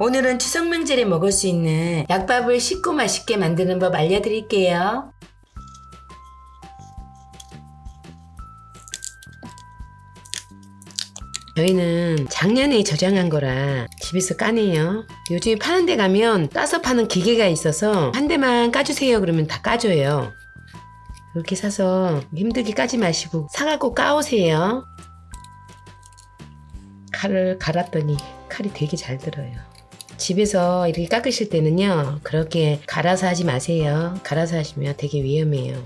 오늘은 추석 명절에 먹을 수 있는 약밥을 쉽고 맛있게 만드는 법 알려드릴게요. 저희는 작년에 저장한 거라 집에서 까네요. 요즘에 파는 데 가면 따서 파는 기계가 있어서 한 대만 까주세요 그러면 다 까줘요. 이렇게 사서 힘들게 까지 마시고 사갖고 까오세요. 칼을 갈았더니 칼이 되게 잘 들어요. 집에서 이렇게 깎으실 때는요, 그렇게 갈아서 하지 마세요. 갈아서 하시면 되게 위험해요.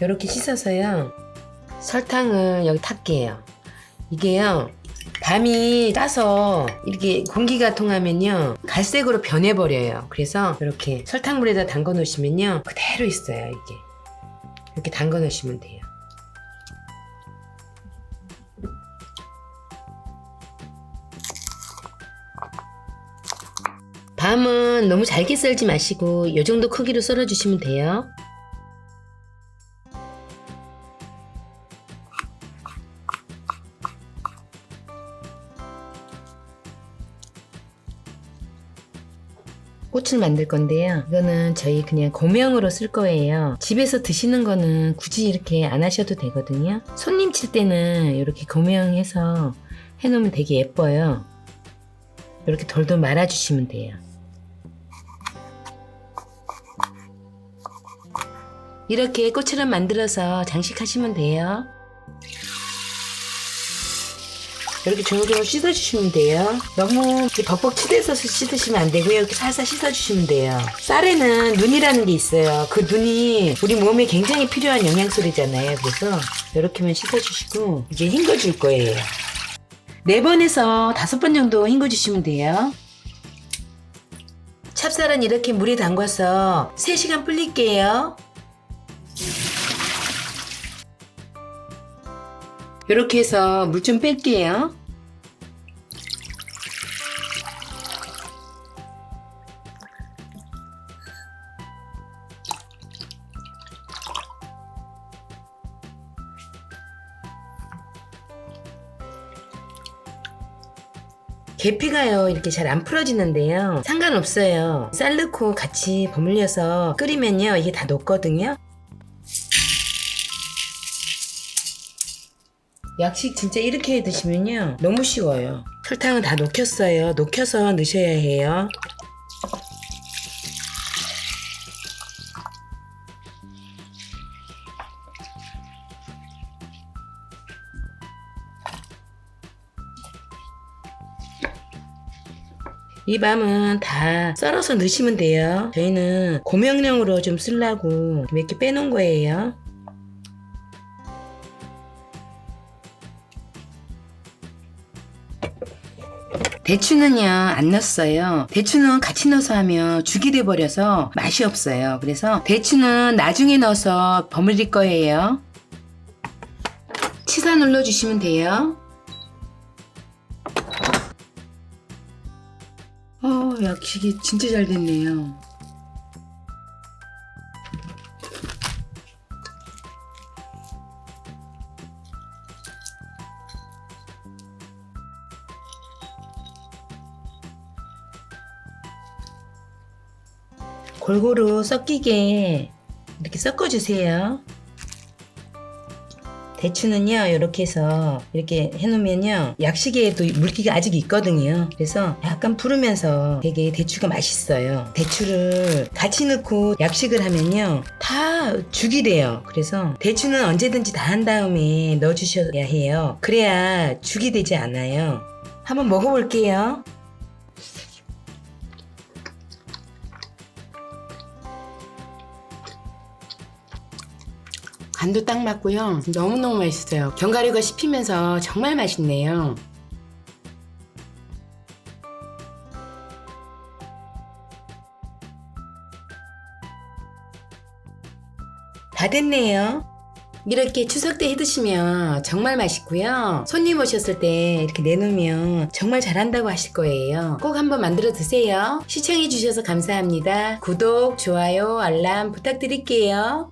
이렇게 씻어서요, 설탕을 여기 탈게요. 이게요, 밤이 따서 이렇게 공기가 통하면요, 갈색으로 변해버려요. 그래서 이렇게 설탕물에다 담궈 놓으시면요, 그대로 있어요, 이게. 이렇게 담궈 놓으시면 돼요. 밤은 너무 잘게 썰지 마시고 이 정도 크기로 썰어 주시면 돼요. 꽃을 만들 건데요. 이거는 저희 그냥 고명으로 쓸 거예요. 집에서 드시는 거는 굳이 이렇게 안 하셔도 되거든요. 손님 칠 때는 이렇게 고명해서 해놓으면 되게 예뻐요. 이렇게 돌돌 말아주시면 돼요. 이렇게 꽃처럼 만들어서 장식하시면 돼요. 이렇게 조물조물 씻어주시면 돼요. 너무 벅벅 치대서 씻으시면 안 되고요. 이렇게 살살 씻어주시면 돼요. 쌀에는 눈이라는 게 있어요. 그 눈이 우리 몸에 굉장히 필요한 영양소리잖아요. 그래서 이렇게만 씻어주시고 이제 헹궈줄 거예요. 네 번에서 다섯 번 정도 헹궈주시면 돼요. 찹쌀은 이렇게 물에 담가서 3시간 불릴게요. 이렇게 해서 물 좀 뺄게요. 계피가요 이렇게 잘 안 풀어지는데요. 상관없어요. 쌀 넣고 같이 버물려서 끓이면요 이게 다 녹거든요 약식 진짜 이렇게 해 드시면요 너무 쉬워요. 설탕은 다 녹였어요. 녹여서 넣으셔야 해요. 이 밤은 다 썰어서 넣으시면 돼요. 저희는 고명령으로 좀 쓰려고 몇개 빼놓은 거예요 대추는요 안 넣었어요. 대추는 같이 넣어서 하면 죽이 돼 버려서 맛이 없어요. 그래서 대추는 나중에 넣어서 버무릴 거예요. 치사 눌러 주시면 돼요. 어 약식이 진짜 잘 됐네요 골고루 섞이게 이렇게 섞어주세요. 대추는요 이렇게 해서 이렇게 해놓으면요 약식에도 물기가 아직 있거든요. 그래서 약간 부르면서 되게 대추가 맛있어요. 대추를 같이 넣고 약식을 하면요 다 죽이 돼요. 그래서 대추는 언제든지 다 한 다음에 넣어주셔야 해요. 그래야 죽이 되지 않아요. 한번 먹어볼게요 간도 딱 맞고요. 너무너무 맛있어요. 견과류가 씹히면서 정말 맛있네요. 다 됐네요. 이렇게 추석 때 해드시면 정말 맛있고요. 손님 오셨을 때 이렇게 내놓으면 정말 잘한다고 하실 거예요. 꼭 한번 만들어 드세요. 시청해주셔서 감사합니다. 구독, 좋아요, 알람 부탁드릴게요.